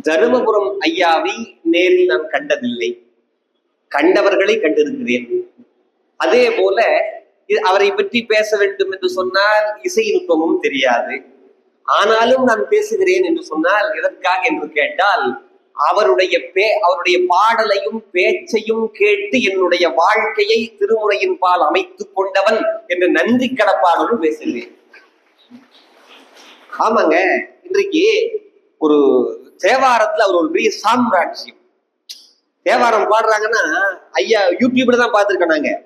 தருமபுரம் ஐயாவை நேரில் நான் கண்டதில்லை. கண்டவர்களை கண்டிருக்கிறேன். அதே போல இது- அவரை பற்றி பேச வேண்டும் என்று சொன்னால் இசை நுட்பமும் தெரியாது. ஆனாலும் நான் பேசுகிறேன் என்று சொன்னால் எதற்காக என்று கேட்டால் அவருடைய பே அவருடைய பாடலையும் பேச்சையும் கேட்டு என்னுடைய வாழ்க்கையை திருமுறையின் பால் அமைத்துக் கொண்டவன் என்ற நன்றி கடப்பாடோடு பேசுகிறேன். ஆமாங்க இன்றைக்கு ஒரு தேவாரத்துல அவர் ஒரு பெரிய சாம்ராஜ்யம். தேவாரம் பாடுறாங்கன்னா ஐயா யூடியூப்ல தான் பார்த்துருக்கோம் நாங்க.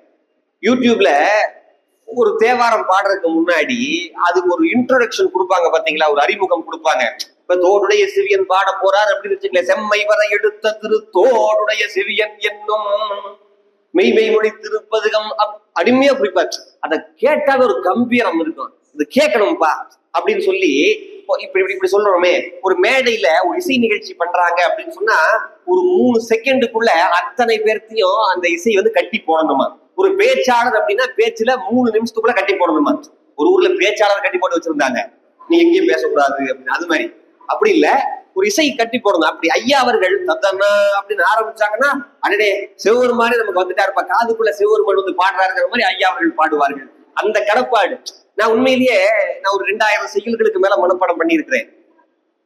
யூடியூப்ல ஒரு தேவாரம் பாடுறதுக்கு முன்னாடி அதுக்கு ஒரு இன்ட்ரோடக்ஷன் கொடுப்பாங்க பாத்தீங்களா? ஒரு அறிமுகம் கொடுப்பாங்க. இப்ப தோடுடைய சிவியன் பாட போறார் அப்படின்னு வச்சுக்கல செம்மை வர எடுத்த திரு தோடுடைய சிவியன் என்னும் மெய்மை மொழி திருப்பதுகம் அப்- குறிப்பாச்சு அதை கேட்டால் ஒரு கம்பீரம் இருக்கும். இது கேட்கணும்பா அப்படின்னு சொல்லி இப்போ இப்படி இப்படி இப்படி சொல்றோமே. ஒரு மேடையில ஒரு இசை நிகழ்ச்சி பண்றாங்க அப்படின்னு சொன்னா ஒரு மூணு செகண்டுக்குள்ள அத்தனை பேர்த்தையும் அந்த இசை வந்து கட்டி போடணுமா? ஒரு பேச்சாளர் அப்படின்னா பேச்சுல மூணு நிமிஷத்துக்குள்ள கட்டி போடணுமா? ஒரு ஊர்ல பேச்சாளர் கட்டி போட்டு வச்சிருந்தாங்க. நீ எங்கேயும் பேசக்கூடாது அப்படின்னு அது மாதிரி. அப்படி இல்ல ஒரு இசை கட்டி போடணும். அப்படி ஐயா அவர்கள் தத்தன்னா அப்படின்னு ஆரம்பிச்சாங்கன்னா அடடே சிவபெருமானே நமக்கு வந்துட்டாருப்பா. காதுக்குள்ள சிவபெருமான் வந்து பாடுறாருங்கிற மாதிரி ஐயா அவர்கள் பாடுவார்கள். அந்த கடப்பாடு நான் உண்மையிலேயே நான் ஒரு ரெண்டாயிரம் செயல்களுக்கு மேல மனப்பாடம் பண்ணியிருக்கிறேன்.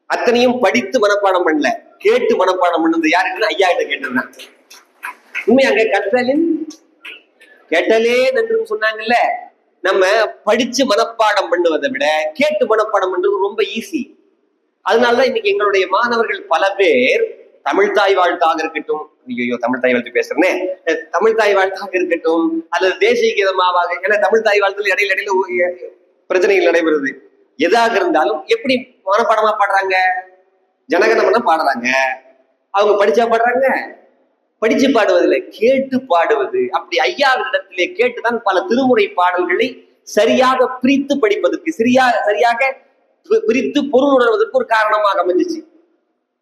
அத்தனையும் படித்து மனப்பாடம் பண்ணல. கேட்டு மனப்பாடம் பண்ணது யாருன்னு ஐயா கிட்ட கேட்டிருந்தேன் உண்மையாங்க கற்றலின் கேட்டலே நன்றுன்னு சொன்னாங்கல்ல. நம்ம படிச்சு மனப்பாடம் பண்ணுவதை விட கேட்டு மனப்பாடம் பண்றது ரொம்ப ஈஸி அதனாலதான் இன்னைக்கு எங்களுடைய மாணவர்கள் பல பேர் தமிழ் தாய் வாழ்த்தாக இருக்கட்டும். ஐயோ தமிழ் தாய் வாழ்த்து பேசுறேனே. தமிழ் தாய் வாழ்த்தாக இருக்கட்டும். அல்லது தேசிய கீதமாவாக ஏன்னா தமிழ் தாய் வாழ்த்துல இடையில இடையில பிரச்சனைகள் நடைபெறுது. எதாக இருந்தாலும் எப்படி மனப்பாடமா பாடுறாங்க? ஜனகணமன பாடுறாங்க. அவங்க படிச்சா பாடுறாங்க? படிச்சு பாடுவதில்லை கேட்டு பாடுவது. அப்படி ஐயாவிடத்திலே கேட்டுதான் பல திருமுறை பாடல்களை சரியாக பிரித்து படிப்பதற்கு சரியா சரியாக பிரித்து பொருள் உணர்வதற்கு ஒரு காரணமாக அமைஞ்சிச்சு.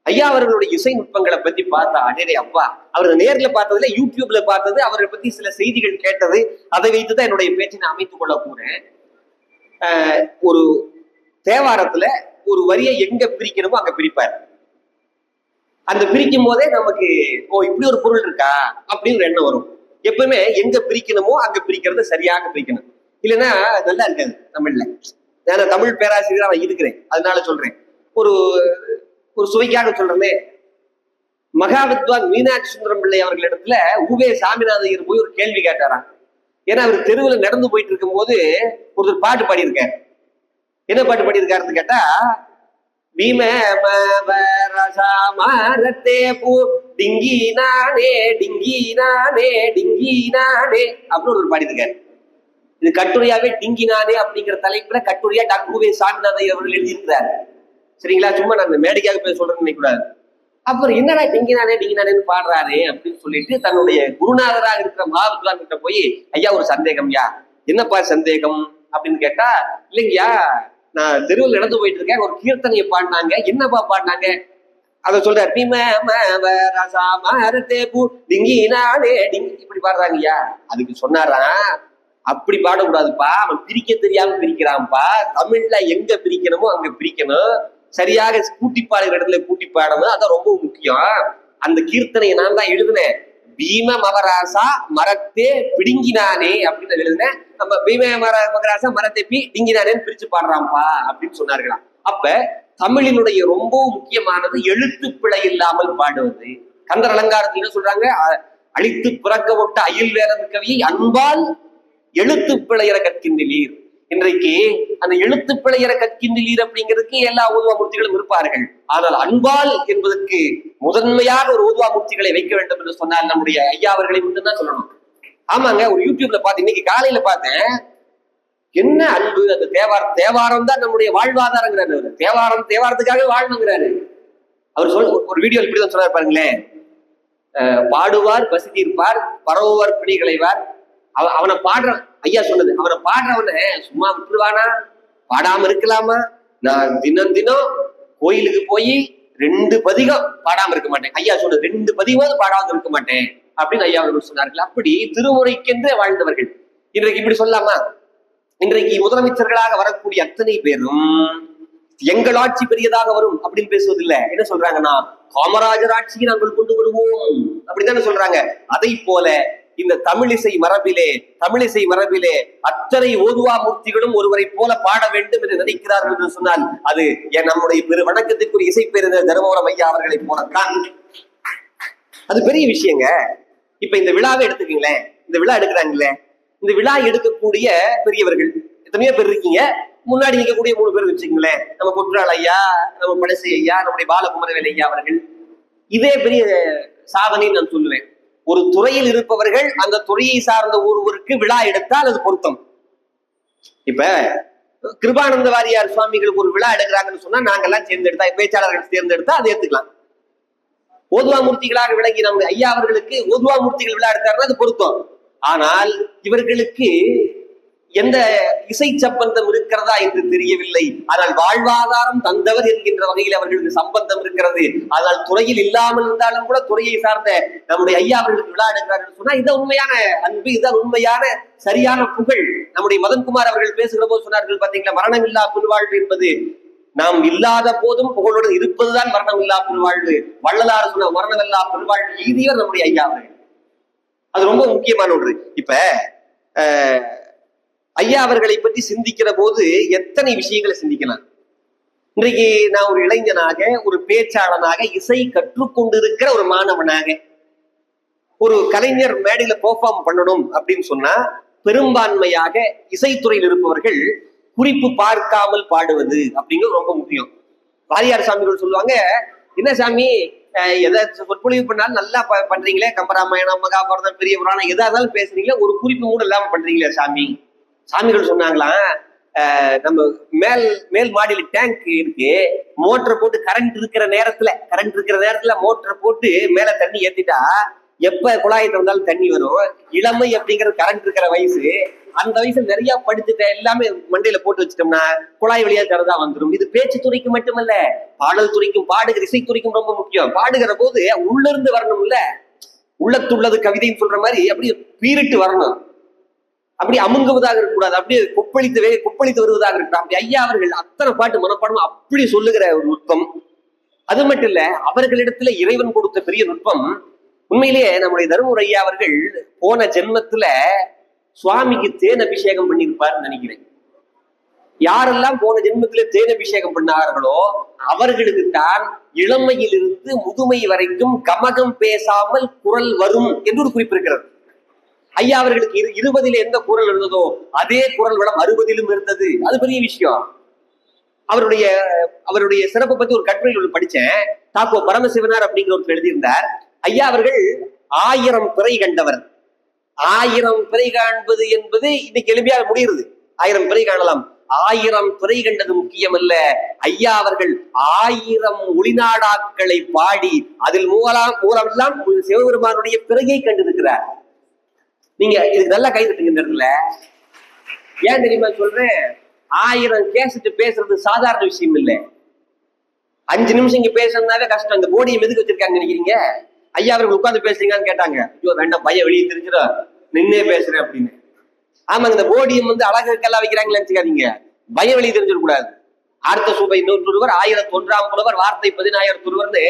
ஐயா அவர்களுடைய இசை நுட்பங்களை பத்தி பார்த்தா அடே அப்பா அவரை நேர்ல பார்த்ததுல யூடியூப்ல பார்த்தது அவரை பத்தி சில செய்திகள் கேட்டது அதை வைத்துதான் என்னுடைய பேச்சை நான் அமைத்துக் கொள்ள போறேன் ஆஹ் ஒரு தேவாரத்துல ஒரு வரியை எங்க பிரிக்கணுமோ அங்க பிரிப்பார். அந்த பிரிக்கும் போதே நமக்கு ஓ இப்படி ஒரு பொருள் இருக்கா? அப்படின்னு எண்ணம் வரும். எப்பவுமே எங்க பிரிக்கணுமோ அங்க பிரிக்கிறத சரியாக பிரிக்கணும். இல்லைன்னா நல்லா இருக்காது தமிழ்ல. நான் தமிழ் பேராசிரியரா நான் இருக்கிறேன். அதனால சொல்றேன். ஒரு ஒரு சுவைக்காக சொல்றேனே. மகா வித்வான் மீனாட்சி சுந்தரம் பிள்ளை அவர்களிடத்துல உவே சாமிநாதையர் போய் ஒரு கேள்வி கேட்டாராம். ஏன்னா அவர் தெருவில் நடந்து போயிட்டு இருக்கும்போது ஒருத்தர் பாட்டு பாடியிருக்காரு. என்ன பாட்டு பாடியிருக்காருன்னு கேட்டா பீம பூ டிங்கி நானே டிங்கி நானே டிங்கி நானே அப்படின்னு ஒரு பாடியிருக்காரு. இது கட்டுரையாவே டிங்கி நானே அப்படிங்கிற தலைப்புல கட்டுரையா டாக்டர் உவே சாமிநாதையர் அவர்கள் எழுதியிருக்கிறார். சரிங்களா? சும்மா நான் இந்த மேடைக்காக பேச சொல்றேன்னு நினைக்கூடாது அப்புறம் என்னடா டிங்கி நானே பாடுறாரு அப்படின்னு சொல்லிட்டு தன்னுடைய குருநாதராக இருக்கிற மாதுலான் கிட்ட போய் ஐயா ஒரு சந்தேகம் யா? என்னப்பா சந்தேகம்? அப்படின்னு கேட்டா இல்லைங்கய்யா நான் தெருவில் நடந்து போயிட்டு இருக்கேன் ஒரு கீர்த்தனையை பாடினாங்க. என்னப்பா பாடினாங்க? அதை சொல்றாரு பீம டிங்கி டிங்கி. இப்படி பாடுறாங்கய்யா. அதுக்கு சொன்னாராம் அப்படி பாடக்கூடாதுப்பா. அவன் பிரிக்க தெரியாம பிரிக்கிறான்ப்பா. தமிழ்ல எங்க பிரிக்கணுமோ அங்க பிரிக்கணும். சரியாக கூட்டி பாடுகிற இடத்துல கூட்டி பாடணும் அதான் ரொம்ப முக்கியம். அந்த கீர்த்தனையை நான் தான் எழுதினேன். பீம மகராசா மரத்தே பிடுங்கினானே அப்படின்னு எழுதுனேன் எழுதினேன். நம்ம பீம மர மகராசா மரத்தை பி டிங்கினானேன்னு பிரிச்சு பாடுறான்ப்பா அப்படின்னு சொன்னார்களாம். அப்ப தமிழினுடைய ரொம்ப முக்கியமானது எழுத்து பிழை இல்லாமல் பாடுவது. கந்தர் அலங்காரத்தில் என்ன சொல்றாங்க? அழித்து பிறக்க விட்ட அயில் வேலன் கவியை அன்பால் எழுத்து பிழையற கற்கின்றீர் இன்றைக்கு அந்த எழுத்து பிழையற கற்கின்றீர் அப்படிங்கிறதுக்கு எல்லா ஊதுவாமூர்த்திகளும் இருப்பார்கள். ஆனால் அன்பால் என்பதற்கு முதன்மையாக ஒரு ஊதுவாமூர்த்திகளை வைக்க வேண்டும் என்று சொன்னால் நம்முடைய ஐயா அவர்களை மட்டும்தான் சொல்லணும். ஆமாங்க ஒரு யூடியூப்ல பார்த்து இன்னைக்கு காலையில பார்த்தேன். என்ன அன்பு அந்த தேவாரம் தேவாரம் தான் நம்முடைய வாழ்வாதாரங்கிறாரு தேவாரம் தேவாரத்துக்காக வாழணுங்கிறாரு. அவர் சொல் ஒரு வீடியோ இப்படிதான் சொன்னார் பாருங்களேன். பாடுவார் பசி தீர்ப்பார் பரவுவார் பிணி களைவார் அவ அவனை பாடுற ஐயா சொன்னது அவரை பாடுறவனை சும்மா விட்டுருவானா? பாடாம இருக்கலாமா? நான் தினம் தினம் கோயிலுக்கு போய் ரெண்டு பதிகம் பாடாம இருக்க மாட்டேன். ஐயா சொன்னது ரெண்டு பதிகமாவது பாடாம இருக்க மாட்டேன் அப்படின்னு ஐயா அவர்கள் சொன்னார்கள். அப்படி திருமுறைக்கென்றே வாழ்ந்தவர்கள். இன்றைக்கு இப்படி சொல்லாமா? இன்றைக்கு முதலமைச்சர்களாக வரக்கூடிய அத்தனை பேரும் எங்கள் ஆட்சி பெரியதாக வரும் அப்படின்னு பேசுவதில்ல. என்ன சொல்றாங்கன்னா காமராஜர் ஆட்சியை நாங்கள் கொண்டு வருவோம். அப்படின்னு தானே சொல்றாங்க. அதை போல இந்த தமிழிசை மரபிலே தமிழிசை மரபிலே அத்தனை ஓதுவா மூர்த்திகளும் ஒருவரை போல பாட வேண்டும் என்று நினைக்கிறார்கள் என்று சொன்னால் அது என் நம்முடைய பெரு வணக்கத்திற்குரிய பெருந்த தருமபுரம் ஐயா அவர்களை போலத்தான். அது பெரிய விஷயங்க. இப்ப இந்த விழாவை எடுத்துக்கீங்களேன். இந்த விழா எடுக்கிறாங்களே. இந்த விழா எடுக்கக்கூடிய பெரியவர்கள் எத்தனையோ பேர் இருக்கீங்க. முன்னாடி நிற்கக்கூடிய மூணு பேர் வச்சுக்கீங்களேன். நம்ம பொற்றாள் ஐயா நம்ம பழசை ஐயா நம்முடைய பாலகுமரவேல் ஐயா அவர்கள். இதே பெரிய சாதனை நான் சொல்லுவேன். ஒரு துறையில் இருப்பவர்கள் அந்த துறையை சார்ந்த ஒருவருக்கு விழா எடுத்தால் அது பொருத்தம். இப்ப கிருபானந்த வாரியார் சுவாமிகளுக்கு ஒரு விழா எடுக்கிறாங்கன்னு சொன்னா நாங்கெல்லாம் தேர்ந்தெடுத்தா பேச்சாளர்கள் தேர்ந்தெடுத்தா அதை ஏத்துக்கலாம். ஓதுவா மூர்த்திகளாக விளங்கி நம்ம ஐயா அவர்களுக்கு ஓதுவா மூர்த்திகள் விழா எடுத்தாருன்னா அது பொருத்தம். ஆனால் இவர்களுக்கு எந்த இசை சம்பந்தம் இருக்கிறதா என்று தெரியவில்லை. ஆனால் வாழ்வாதாரம் தந்தவர் என்கின்ற வகையில் அவர்களுக்கு சம்பந்தம் இருக்கிறது. ஆனால் துறையில் இல்லாமல் இருந்தாலும் கூட துறையை சார்ந்த நம்முடைய ஐயா அவர்களுக்கு விழா எடுக்கிறார்கள் சொன்னா இதான் உண்மையான அன்பு இதான் உண்மையான சரியான புகழ். நம்முடைய மதன்குமார் அவர்கள் பேசுகிற போது சொன்னார்கள் பாத்தீங்களா மரணமில்லா புல்வாழ்வு என்பது நாம் இல்லாத போதும் புகழுடன் இருப்பதுதான் மரணம் இல்லா புல்வாழ்வு. வள்ளலார் சொன்ன மரணம் இல்லா புல்வாழ்வு ஈதியவர் நம்முடைய ஐயா அவர்கள். அது ரொம்ப முக்கியமான ஒன்று. இப்ப அஹ், ஐயா அவர்களை பற்றி சிந்திக்கிற போது எத்தனை விஷயங்களை சிந்திக்கலாம்? இன்றைக்கு நான் ஒரு இளைஞனாக ஒரு பேச்சாளனாக இசை கற்றுக்கொண்டிருக்கிற ஒரு மாணவனாக ஒரு கலைஞர் மேடையில பெர்ஃபார்ம் பண்ணணும் அப்படின்னு சொன்னா பெரும்பான்மையாக இசைத்துறையில் இருப்பவர்கள் குறிப்பு பார்க்காமல் பாடுவது அப்படிங்கிறது ரொம்ப முக்கியம். வாரியார் சாமிகள் சொல்லுவாங்க என்ன சாமி அஹ், எதை சொற்பொழிவு பண்ணாலும் நல்லா ப- பண்றீங்களே கம்பராமாயணம் மகாபாரதம் பெரிய புராணம் எதா இருந்தாலும் பேசுறீங்களே ஒரு குறிப்பு கூட இல்லாம பண்றீங்களே சாமி. சாமிகள் சொன்னாங்களாம் நம்ம மேல் மேல் மாடியில் டேங்க் இருக்கு. மோட்டரை போட்டு கரண்ட் இருக்கிற நேரத்துல கரண்ட் இருக்கிற நேரத்துல மோட்டரை போட்டு மேல தண்ணி ஏத்திட்டா எப்ப குழாயை திறந்தாலும் தண்ணி வரும். இளமை அப்படிங்கிறது கரண்ட் இருக்கிற வயசு. அந்த வயசுல நிறைய படிச்சுட்ட எல்லாமே மண்டையில போட்டு வச்சிட்டோம்னா குழாய் வழியா திறந்தா வந்துடும் இது பேச்சு துறைக்கு மட்டுமல்ல பாடல் துறைக்கும் பாடுகிற இசை துறைக்கும் ரொம்ப முக்கியம். பாடுகிற போது உள்ள இருந்து வரணும்ல. உள்ளத்துள்ளது கவிதைன்னு சொல்ற மாதிரி அப்படியே பீரிட்டு வரணும். அப்படி அமுங்குவதாக இருக்கக்கூடாது. அப்படியே கொப்பளித்து வே- கொப்பளித்து வருவதாக இருக்கணும் அப்படி ஐயா அவர்கள் அத்தனை பாட்டு மனப்பாடமும் அப்படி சொல்லுகிற ஒரு நுட்பம். அது மட்டும் இல்ல அவர்களிடத்துல இறைவன் கொடுத்த பெரிய நுட்பம் உண்மையிலேயே நம்முடைய தருமபுர ஐயா அவர்கள் போன ஜென்மத்துல சுவாமிக்கு தேன் அபிஷேகம் பண்ணியிருப்பார்னு நினைக்கிறேன். யாரெல்லாம் போன ஜென்மத்திலே தேன் அபிஷேகம் பண்ணார்களோ அவர்களுக்கு தான் இளமையிலிருந்து முதுமை வரைக்கும் கமகம் பேசாமல் குரல் வரும் என்று ஒரு குறிப்பிருக்கிறது ஐயா அவர்களுக்கு இரு இருபதில் எந்த குரல் இருந்ததோ அதே குரல் வளம் அறுபதிலும் இருந்தது. அது பெரிய விஷயம். அவருடைய அவருடைய சிறப்பை பத்தி ஒரு கட்டுரையில் ஒன்று படிச்சேன். தாக்கோ பரமசிவனார் அப்படிங்கிற ஒருத்தர் எழுதியிருந்தார். ஐயா அவர்கள் ஆயிரம் பிறை கண்டவர். ஆயிரம் பிறை காண்பது என்பது இன்னைக்கு எளிமையாக முடியுது. ஆயிரம் பிறை காணலாம். ஆயிரம் பிறை கண்டது முக்கியமல்ல. ஐயா அவர்கள் ஆயிரம் ஒளிநாடாக்களை பாடி அதில் மூலம் மூலமெல்லாம் சிவபெருமானுடைய பிறையை கண்டிருக்கிறார். நீங்க இதுக்கு நல்லா கை தட்டுங்க இந்த இடத்துல ஏன் தெரியுமா சொல்றேன்? ஆயிரம் கேசட்டு பேசுறது சாதாரண விஷயம் இல்லை. அஞ்சு நிமிஷம் இங்க பேசுறதுனாவே கஷ்டம். இந்த போடியை மெதுக்கு வச்சிருக்காங்க நினைக்கிறீங்க? ஐயா அவர்கள் உட்காந்து பேசுறீங்கன்னு கேட்டாங்க. ஐயோ வேண்டாம் பையன் வெளியே தெரிஞ்சிடும். நின்னே பேசுறேன் அப்படின்னு. ஆமாங்க இந்த போடியம் வந்து அழகுக்கெல்லாம் வைக்கிறாங்களே நினைச்சுக்காதீங்க. பயம் வெளியே தெரிஞ்சிடக்கூடாது. அடுத்த சூப்பை இன்னொரு துருவர் ஆயிரத்தி ஒன்றாம் புலவர் வார்த்தை பதினாயிரத்து ஒருவர்னு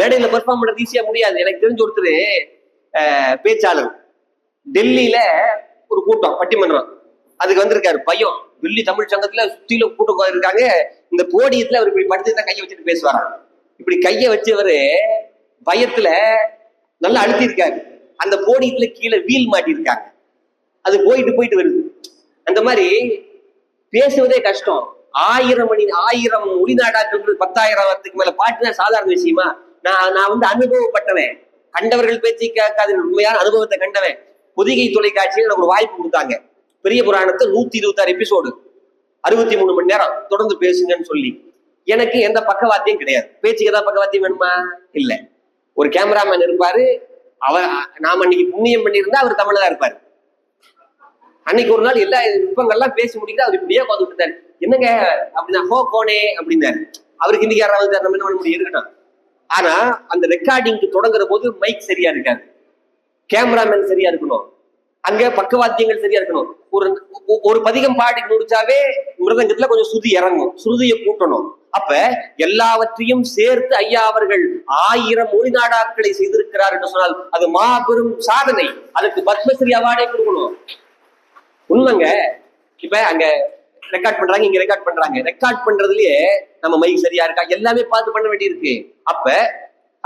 மேடையில பெர்ஃபார்ம் பண்றது ஈஸியா முடியாது. எனக்கு தெரிஞ்ச ஒருத்தர் பேச்சாளர். டெல்லியில ஒரு கூட்டம் பட்டிமன்றம். அதுக்கு வந்திருக்காரு பையன். டெல்லி தமிழ் சங்கத்துல சுத்தில கூட்டம் இருக்காங்க இந்த போடியத்துல அவர் இப்படி படுத்து தான் கையை வச்சுட்டு பேசுவாராம் இப்படி கையை வச்சவரு பயத்துல நல்லா அழுத்திருக்காரு அந்த போடியத்துல கீழே வீல் மாட்டியிருக்காங்க. அது போயிட்டு போயிட்டு வருது. அந்த மாதிரி பேசுவதே கஷ்டம். ஆயிரம் மணி ஆயிரம் ஒளிநாடாக்கள் பத்தாயிரத்துக்கு மேல பாட்டுனா சாதாரண விஷயமா. நான் நான் வந்து அனுபவப்பட்டவன். கண்டவர்கள் பேச்சை கேட்காத உண்மையான அனுபவத்தை கண்டவன். பொதிகை தொலைக்காட்சியில் எனக்கு ஒரு வாய்ப்பு கொடுத்தாங்க. பெரிய புராணத்தை நூத்தி இருபத்தாறு எபிசோடு அறுபத்தி மூணு மணி நேரம் தொடர்ந்து பேசுங்கன்னு சொல்லி. எனக்கு எந்த பக்கவாத்தியம் கிடையாது. பேச்சுக்கு ஏதாவது பக்கவாத்தியம் வேணுமா? இல்ல. ஒரு கேமராமேன் இருப்பாரு. அவர் நாம அன்னைக்கு புண்ணியம் பண்ணியிருந்தா அவர் தமிழா இருப்பாரு. அன்னைக்கு ஒரு நாள் எல்லா நுட்பங்கள்லாம் பேசி முடிக்கிட்டு அவர் இப்படியே உட்காந்து விட்டாரு என்னங்க? அப்படின்னா ஹோ கோனே அப்படின்னாரு. அவருக்கு இன்னைக்கு யாராவது வந்து நம்ம என்ன பண்ண முடியும்? இருக்கட்டும். ஆனா அந்த ரெக்கார்டிங்க்கு தொடங்குற போது மைக் சரியா இருக்காது. கேமராமேன் சரியா இருக்கணும். அங்க பக்கவாத்தியங்கள் சரியா இருக்கணும். ஒரு ஒரு பதிகம் பாடி முடிச்சாவே மிருதங்கத்துல கொஞ்சம் சுருதி இறங்கும். சுருதியை கூட்டணும். அப்ப எல்லாவற்றையும் சேர்த்து ஐயா அவர்கள் ஆயிரம் மொழி நாடாக்களை செய்திருக்கிறார் என்று சொன்னால் அது மாபெரும் சாதனை. அதுக்கு பத்மஸ்ரீ அவார்டே கொடுக்கணும். உண்மைங்க. இப்ப அங்க ரெக்கார்ட் பண்றாங்க இங்க ரெக்கார்ட் பண்றாங்க. ரெக்கார்ட் பண்றதுலயே நம்ம மைக் சரியா இருக்கா? எல்லாமே பார்த்து பண்ண வேண்டியிருக்கு. அப்ப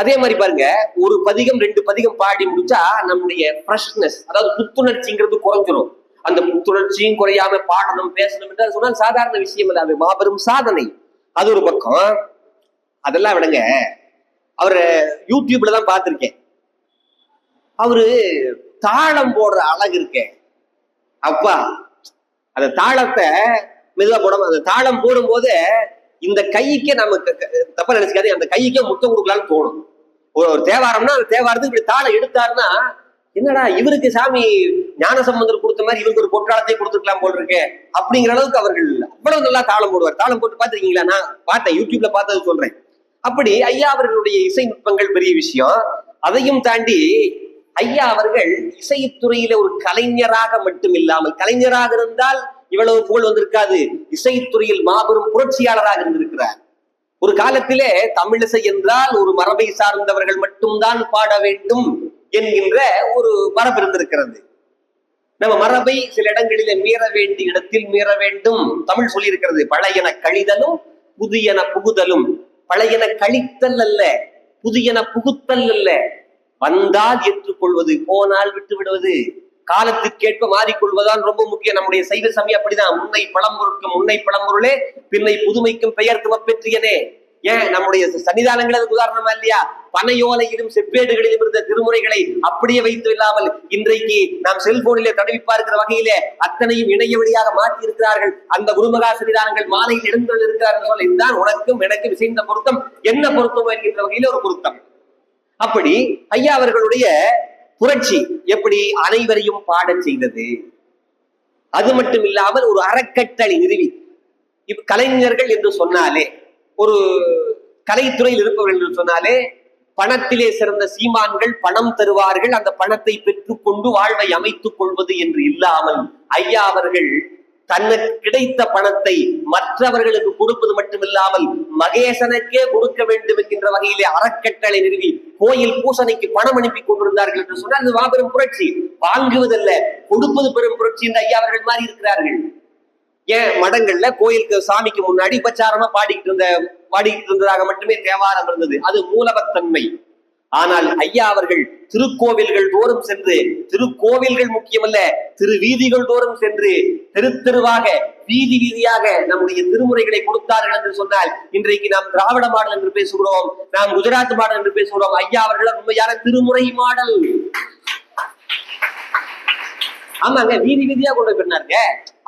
அதே மாதிரி பாருங்க ஒரு பதிகம் ரெண்டு பதிகம் பாடி முடிச்சா நம்முடைய ஃப்ரெஷ்னஸ் அதாவது புத்துணர்ச்சிங்கிறது குறைஞ்சிரும். அந்த புத்துணர்ச்சியும் குறையாம பாடணும் பேசணும் என்று சொன்னால் சாதாரண விஷயம் இல்லாத மாபெரும் சாதனை. அது ஒரு பக்கம். அதெல்லாம் விடுங்க. அவரை யூடியூப்ல தான் பார்த்துருக்கேன். அவரு தாளம் போடுற அழகு இருக்கே. அப்பா அந்த தாளத்தை மெதுவா போடாம அந்த தாளம் போடும்போது இந்த கைக்கே நமக்கு தப்பா நினைச்சுக்காது அந்த கைக்கே முத்தம் கொடுக்கலாம்னு தோணும். ஒரு தேவாரம்னா அந்த தேவாரத்துக்கு இப்படி தாளம் எடுத்தாருன்னா என்னடா இவருக்கு சாமி ஞான சம்பந்தர் கொடுத்த மாதிரி இவருக்கு ஒரு பொற்றாளத்தை கொடுத்துருக்கலாம் போல் இருக்கு அப்படிங்கிற அளவுக்கு அவர்கள் அவ்வளவு நல்லா தாளம் போடுவார். தாளம் போட்டு பார்த்திருக்கீங்களா? நான் பார்த்தேன் யூடியூப்ல பார்த்தது சொல்றேன். அப்படி ஐயா அவர்களுடைய இசை நுட்பங்கள் பெரிய விஷயம். அதையும் தாண்டி ஐயா அவர்கள் இசைத்துறையில ஒரு கலைஞராக மட்டும் இல்லாமல் கலைஞராக இருந்தால் இவ்வளவு புகழ் வந்திருக்காது. இசைத்துறையில் மாபெரும் புரட்சியாளராக இருந்திருக்கிறார். ஒரு காலத்திலே தமிழிசை என்றால் ஒரு மரபை சார்ந்தவர்கள் மட்டும்தான் பாட வேண்டும் என்கின்ற ஒரு மரபு இருந்திருக்கிறது. நம்ம மரபை சில இடங்களிலே மீற வேண்டிய இடத்தில் மீற வேண்டும். தமிழ் சொல்லியிருக்கிறது பழையன கழிதலும் புதியன புகுதலும். பழையன கழித்தல் அல்ல புதியன புகுத்தல் அல்ல. வந்தால் ஏற்றுக்கொள்வது போனால் விட்டு விடுவது காலத்துக்கேற்ப மாறிக்கொள்வதுதான் ரொம்ப முக்கியம். நம்முடைய சைவ சமயம் அப்படிதான். முன்னை பழம்பொருட்கும் முன்னை பழம்பொருளே பின்னை புதுமைக்கும் பெயர் துவப்பெற்றியனே ஏன்? நம்முடைய சன்னிதானங்கள் அதுக்கு உதாரணமா இல்லையா? பனையோலையிலும் செப்பேடுகளிலும் இருந்த திருமுறைகளை அப்படியே வைத்து இல்லாமல் இன்றைக்கு நாம் செல்போனிலே தடவி பார்க்கிற வகையிலே அத்தனையும் இணைய வழியாக மாற்றி இருக்கிறார்கள் அந்த குருமகா சன்னிதானங்கள் மாலையில் எழுந்து இருக்கிறார்கள் இதுதான் உனக்கும் எனக்கும் இசைந்த பொருத்தம். என்ன பொருத்தம் என்கின்ற வகையில ஒரு பொருத்தம். அப்படி ஐயா அவர்களுடைய புரட்சி எப்படி அனைவரையும் பாடச் செய்தது? அது மட்டும் இல்லாமல் ஒரு அறக்கட்டளை நிறுவி. இப்ப கலைஞர்கள் என்று சொன்னாலே ஒரு கலைத்துறையில் இருப்பவர்கள் என்று சொன்னாலே பணத்திலே சிறந்த சீமான்கள் பணம் தருவார்கள் அந்த பணத்தை பெற்றுக்கொண்டு வாழ்வை அமைத்துக் கொள்வது என்று இல்லாமல் ஐயா அவர்கள் தனக்கு கிடைத்த பணத்தை மற்றவர்களுக்கு கொடுப்பது மட்டுமில்லாமல் மகேசனுக்கே கொடுக்க வேண்டும் என்கின்ற வகையிலே அறக்கட்டளை நிறுவி கோயில் பூசணைக்கு பணம் அனுப்பி கொண்டிருந்தார்கள் என்று சொன்னால் அது மாபெரும் புரட்சி. வாங்குவதல்ல கொடுப்பது பெரும் புரட்சி என்று ஐயா அவர்கள் மாறி இருக்கிறார்கள். ஏன் மடங்கள்ல கோயிலுக்கு சாமிக்கு முன்னாடி உபச்சாரமா பாடிக்கிட்டு இருந்த பாடிக்கிட்டு இருந்ததாக மட்டுமே தேவாரம் இருந்தது. அது மூலவத்தன்மை. ஆனால் ஐயா அவர்கள் திருக்கோவில்கள் தோறும் சென்று திருக்கோவில்கள் முக்கியமல்ல திரு வீதிகள் தோறும் சென்று தெரு தெருவாக வீதி வீதியாக நம்முடைய திருமுறைகளை கொடுத்தார்கள் என்று சொன்னால் இன்றைக்கு நாம் திராவிட மாடல் என்று பேசுகிறோம் நாம் குஜராத் மாடல் என்று பேசுகிறோம். ஐயா அவர்கள் உண்மையான திருமுறை மாடல். ஆமாங்க வீதி வீதியா கொண்டு போயிருந்தாருங்க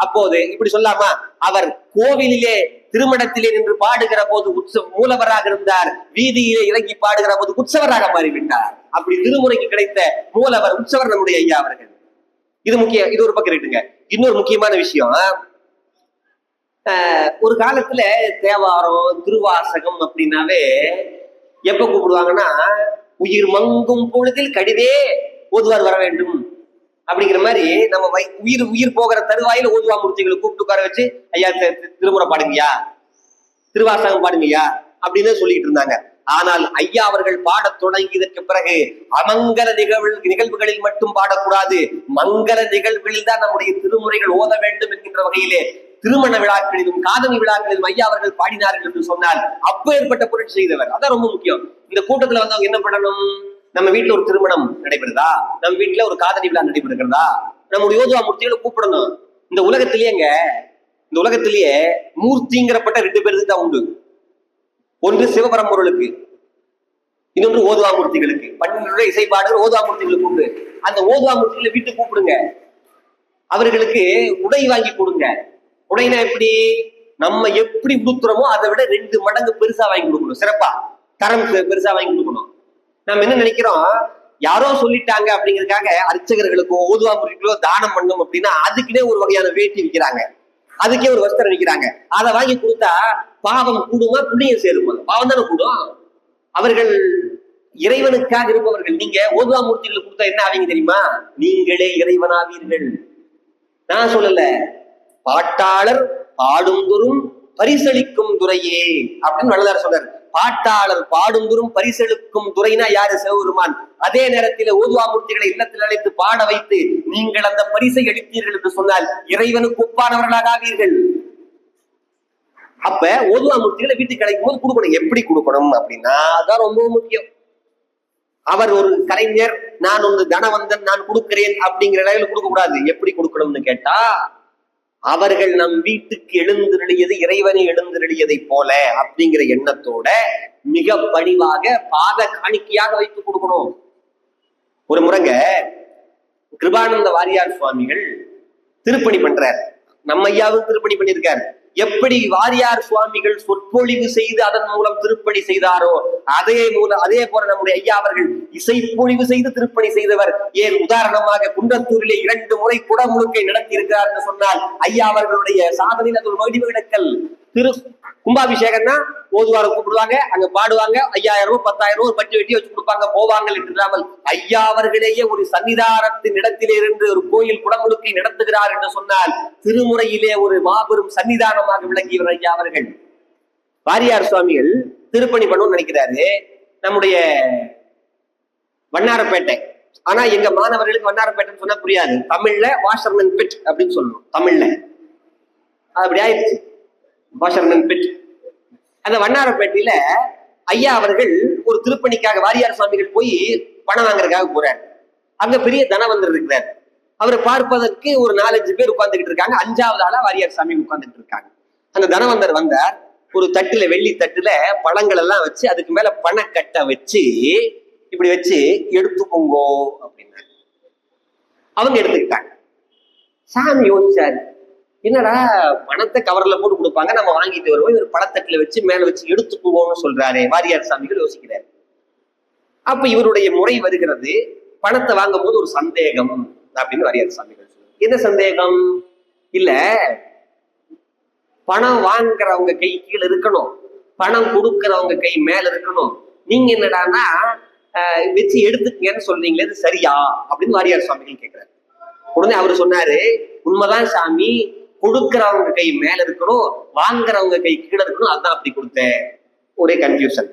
அப்போது இப்படி சொல்லாமா? அவர் கோவிலிலே திருமணத்திலே நின்று பாடுகிற போது உற்ச மூலவராக இருந்தார். வீதியிலே இறங்கி பாடுகிற போது உற்சவராக மாறிவிட்டார். அப்படி திருமுறைக்கு கிடைத்த மூலவர் உற்சவர் நம்முடைய ஐயா அவர்கள். இது முக்கியம் இது ஒரு பக்கம் இருக்குங்க. இன்னொரு முக்கியமான விஷயம். ஆஹ், ஒரு காலத்துல தேவாரம் திருவாசகம் அப்படின்னாவே எப்ப கூப்பிடுவாங்கன்னா உயிர் மங்கும் பொழுதில் கடிதே ஒருவர் வர வேண்டும். அப்படிங்கிற மாதிரி நம்ம உயிர் உயிர் போகிற தருவாயில ஓதுவா மூர்த்திகளை கூப்பிட்டு உட்கார வச்சு ஐயா திருமுறை பாடுங்கயா திருவாசகம் பாடுங்கயா அப்படின்னு சொல்லிட்டு இருந்தாங்க. ஆனால் ஐயா அவர்கள் பாடத் தொடங்கியதற்கு பிறகு அமங்கல நிகழ்வு நிகழ்வுகளில் மட்டும் பாடக்கூடாது. மங்கல நிகழ்வுகளில் தான் நம்முடைய திருமுறைகள் ஓத வேண்டும் என்கின்ற வகையிலே திருமண விழாக்களிலும் காதணி விழாக்களிலும் ஐயா அவர்கள் பாடினார்கள் என்று சொன்னால் அப்போ ஏற்பட்ட புரட்சி செய்தவர். அதான் ரொம்ப முக்கியம். இந்த கூட்டத்துல வந்தவங்க என்ன பண்ணணும்? நம்ம வீட்டுல ஒரு திருமணம் நடைபெறுதா? நம்ம வீட்டுல ஒரு காதலி விழா நடைபெறுகிறதா? நம்முடைய யோதுவா மூர்த்திகளை கூப்பிடணும். இந்த உலகத்திலேயேங்க இந்த உலகத்திலேயே மூர்த்திங்கிறப்பட்ட ரெண்டு பேருக்கு தான் உண்டு. ஒன்று சிவபரம்பொருளுக்கு இன்னொன்று ஓதுவா மூர்த்திகளுக்கு. பன்னெண்டு இசைப்பாடுகள் ஓதுவா மூர்த்திகளுக்கு உண்டு அந்த ஓதுவா மூர்த்திகளை வீட்டுக்கு கூப்பிடுங்க. அவர்களுக்கு உடை வாங்கி கொடுங்க. உடைனா எப்படி? நம்ம எப்படி உடுத்துறோமோ அதை விட ரெண்டு மடங்கு பெருசா வாங்கி கொடுக்கணும். சிறப்பா. தரம் பெருசா வாங்கி கொடுக்கணும். நம்ம என்ன நினைக்கிறோம்? யாரோ சொல்லிட்டாங்க அப்படிங்கறதுக்காக அர்ச்சகர்களுக்கோ ஓதுவா முறைகளோ தானம் பண்ணும் அப்படின்னா அதுக்குன்னே ஒரு வகையான வேட்டி விற்கிறாங்க அதுக்கே ஒரு வஸ்திரம் விற்கிறாங்க அதை வாங்கி கொடுத்தா பாவம் கூடுமா? புண்ணியம் சேருமா? பாவம் தானே கூடும். அவர்கள் இறைவனுக்காக இருப்பவர்கள். நீங்க ஓதுவா மூர்த்திகளுக்கு கொடுத்தா என்ன ஆவீங்க தெரியுமா? நீங்களே இறைவனாவீர்கள். நான் சொல்லல. பாட்டாளர் பாடுந்தொரும் பரிசளிக்கும் துறையே அப்படின்னு வள்ளலார் சொல்றாரு பாட்டாளர் பாடுந்துரும் பரிசெழுக்கும் துறைனா யாரு? சிவபெருமான். அதே நேரத்தில் ஓதுவாமூர்த்திகளை இல்லத்தில் அழைத்து பாட வைத்து நீங்கள் அந்த பரிசை அளித்தீர்கள் என்று சொன்னால் இறைவனுக்கு ஒப்பானவர்களாக ஆவீர்கள். அப்ப ஓதுவாமூர்த்திகளை வீட்டுக்கு கிடைக்கும் போது கொடுக்கணும். எப்படி கொடுக்கணும் அப்படின்னா அதான் ரொம்ப முக்கியம். அவர் ஒரு கலைஞர் நான் ஒரு தனவந்தன் நான் கொடுக்கிறேன் அப்படிங்கிற அளவில் கொடுக்க கூடாது எப்படி கொடுக்கணும்னு கேட்டா அவர்கள் நம் வீட்டுக்கு எழுந்திருளியது இறைவனை எழுந்திருளியதை போல அப்படிங்கிற எண்ணத்தோட மிக பணிவாக பாத காணிக்கையாக வைத்து கொடுக்கணும். ஒரு முறைங்க கிருபானந்த வாரியார் சுவாமிகள் திருப்பணி பண்றார். நம்ம ஐயாவும் திருப்பணி பண்ணியிருக்காரு. எப்படி வாரியார் சுவாமிகள் சொற்பொழிவு செய்து அதன் மூலம் திருப்பணி செய்தாரோ அதே மூலம் அதே போல நம்முடைய ஐயா அவர்கள் இசைப்பொழிவு செய்து திருப்பணி செய்தவர். ஏன் உதாரணமாக குன்றத்தூரிலே இரண்டு முறை குடமுழுக்கை நடத்தி இருக்கிறார் என்று சொன்னால் ஐயா அவர்களுடைய சாதனையில் அது ஒரு மகிழ்வு கிடக்கல் திரு கும்பாபிஷேகம்னா ஓதுவார கூப்பிடுவாங்க. அங்க பாடுவாங்க. ஐயாயிரம் ரூபாய் பத்தாயிரம் ரூபாய் பட்டி வெட்டி வச்சு கொடுப்பாங்க. போவாங்க என்று இல்லாமல் ஐயா அவர்களேயே ஒரு சன்னிதானத்தின் இடத்திலே இருந்து ஒரு கோயில் குடமுழுக்கை நடத்துகிறார் என்று சொன்னால் திருமுறையிலே ஒரு மாபெரும் சன்னிதானமாக விளங்கியவர் ஐயா அவர்கள். வாரியார் சுவாமிகள் திருப்பணி பண்ணணும்னு நினைக்கிறாரு. நம்முடைய வண்ணாரப்பேட்டை. ஆனா எங்க மாணவர்களுக்கு வண்ணாரப்பேட்டைன்னு சொன்னா புரியாது. தமிழ்ல வாஷர்மன் பிட் அப்படின்னு சொல்லணும் தமிழ்ல. அப்படி ஆயிடுச்சு. Washermanpet. அந்த வண்ணாரப்பேட்டையில ஐயா அவர்கள் ஒரு திருப்பணிக்காக வாரியார் சுவாமிகள் போய் பணம் வாங்குறதுக்காக போறார். அங்க பெரிய தனவந்தர் இருக்கிறார். அவரை பார்ப்பதற்கு ஒரு நாலஞ்சு பேர் உட்கார்ந்துகிட்டு இருக்காங்க. அஞ்சாவது ஆளா வாரியார் சாமி உட்கார்ந்துட்டு இருக்காங்க. அந்த தனவந்தர் வந்தார். ஒரு தட்டுல வெள்ளி தட்டுல பழங்கள் எல்லாம் வச்சு அதுக்கு மேல பணக்கட்டை வச்சு இப்படி வச்சு எடுத்துக்கோங்கோ அப்படின்னாங்க அவங்க எடுத்துக்கிட்டாங்க. சாமி யோசிச்சாரு. என்னடா பணத்தை கவர்ல போட்டு கொடுப்பாங்க நம்ம வாங்கிட்டு வருவோம். இவர் பணத்தட்டில் வச்சு மேல வச்சு எடுத்துக்குவோம்னு சொல்றாரு வாரியார் சாமிகள் யோசிக்கிறார். அப்ப இவருடைய முறை வருகிறது பணத்தை வாங்கும் போது ஒரு சந்தேகம் அப்படின்னு வாரியார் சாமிகள் என்ன சந்தேகம்? இல்ல பணம் வாங்குறவங்க கை கீழே இருக்கணும். பணம் கொடுக்கறவங்க கை மேல இருக்கணும். நீங்க என்னடான்னா வச்சு எடுத்துக்கங்கன்னு சொல்றீங்களே அது சரியா? அப்படின்னு வாரியார் சுவாமிகள் கேட்கிறாரு. உடனே அவர் சொன்னாரு உண்மைதான் சாமி கொடுக்கறவங்க கை மேல இருக்கணும் வாங்குறவங்க கை கீழே இருக்கணும் அதான் அப்படி கொடுத்தேன். ஒரே கன்ஃபியூஷன்